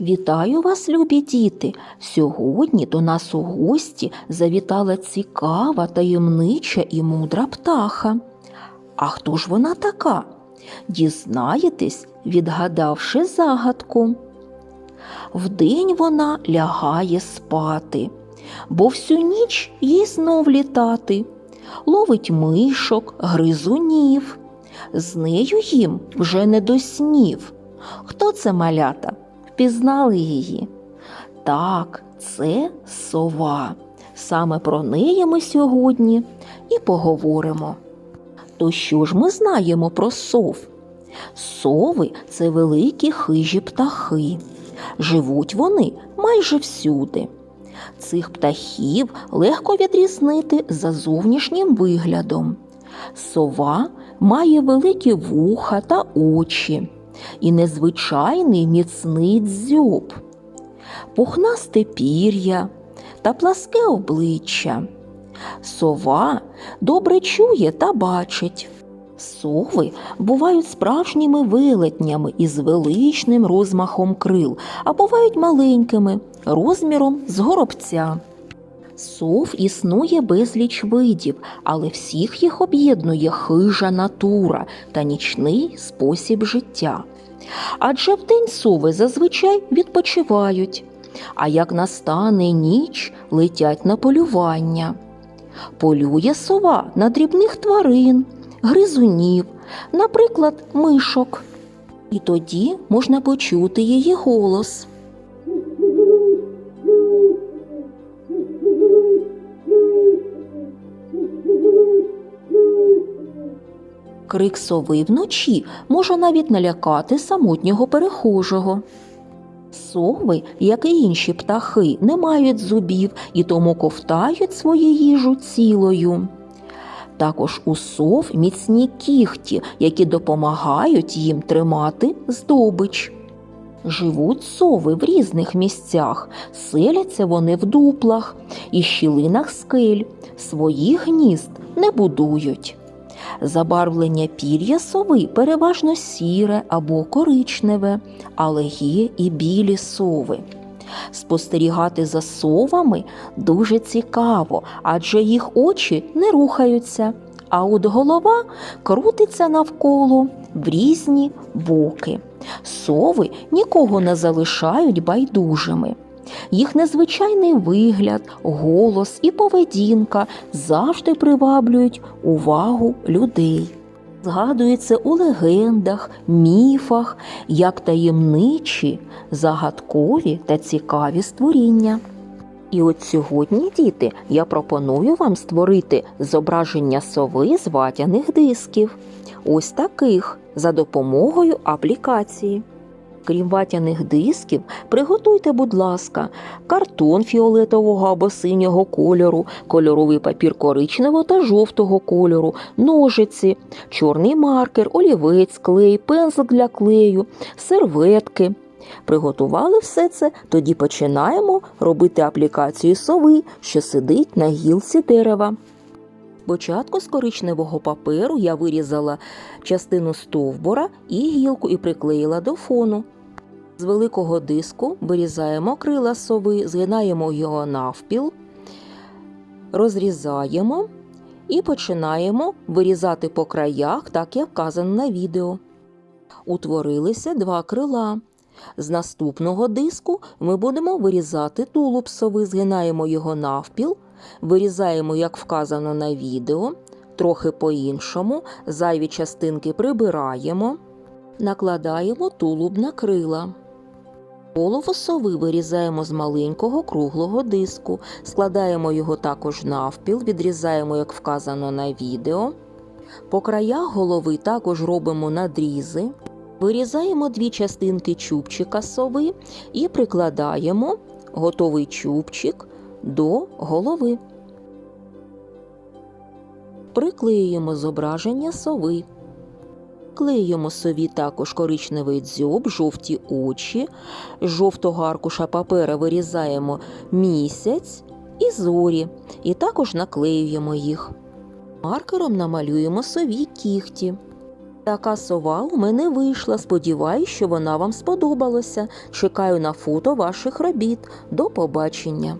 Вітаю вас, любі діти! Сьогодні до нас у гості завітала цікава, таємнича і мудра птаха. А хто ж вона така? Дізнаєтесь, відгадавши загадку. Вдень вона лягає спати, бо всю ніч їй знов літати. Ловить мишок, гризунів. З нею їм вже не до снів. Хто це малята? Впізнали її? Так, це сова. Саме про неї ми сьогодні і поговоримо. То що ж ми знаємо про сов? Сови це великі хижі птахи. Живуть вони майже всюди. Цих птахів легко відрізнити за зовнішнім виглядом. Сова має великі вуха та очі і незвичайний міцний дзьоб, пухнасте пір'я та пласке обличчя. Сова добре чує та бачить. Сови бувають справжніми велетнями із величним розмахом крил, а бувають маленькими, розміром з горобця. Сов існує безліч видів, але всіх їх об'єднує хижа натура та нічний спосіб життя. Адже вдень сови зазвичай відпочивають, а як настане ніч, летять на полювання. Полює сова на дрібних тварин, гризунів, наприклад, мишок. І тоді можна почути її голос. Крик сови вночі може навіть налякати самотнього перехожого. Сови, як і інші птахи, не мають зубів і тому ковтають свою їжу цілою. Також у сов міцні кіхті, які допомагають їм тримати здобич. Живуть сови в різних місцях, селяться вони в дуплах і щілинах скель, своїх гнізд не будують. Забарвлення пір'я сови переважно сіре або коричневе, але є і білі сови. Спостерігати за совами дуже цікаво, адже їх очі не рухаються, а от голова крутиться навколо в різні боки. Сови нікого не залишають байдужими. Їх незвичайний вигляд, голос і поведінка завжди приваблюють увагу людей. Згадується у легендах, міфах як таємничі, загадкові та цікаві створіння. І от сьогодні, діти, я пропоную вам створити зображення сови з ватяних дисків. Ось таких за допомогою аплікації. Крім ватяних дисків, приготуйте, будь ласка, картон фіолетового або синього кольору, кольоровий папір коричневого та жовтого кольору, ножиці, чорний маркер, олівець, клей, пензлик для клею, серветки. Приготували все це, тоді починаємо робити аплікацію сови, що сидить на гілці дерева. Спочатку з коричневого паперу я вирізала частину стовбура і гілку і приклеїла до фону. З великого диску вирізаємо крила сови, згинаємо його навпіл, розрізаємо і починаємо вирізати по краях, так як вказано на відео. Утворилися два крила. З наступного диску ми будемо вирізати тулуб сови, згинаємо його навпіл, вирізаємо, як вказано на відео, трохи по-іншому, зайві частинки прибираємо, накладаємо тулуб на крила. Голову сови вирізаємо з маленького круглого диску, складаємо його також навпіл, відрізаємо, як вказано на відео. По краях голови також робимо надрізи. Вирізаємо дві частинки чубчика сови і прикладаємо готовий чубчик до голови. Приклеюємо зображення сови. Клеїмо сові також коричневий дзьоб, жовті очі, з жовтого аркуша папера вирізаємо місяць і зорі, і також наклеюємо їх. Маркером намалюємо сові кіхті. Така сова у мене вийшла. Сподіваюсь, що вона вам сподобалася. Чекаю на фото ваших робіт. До побачення.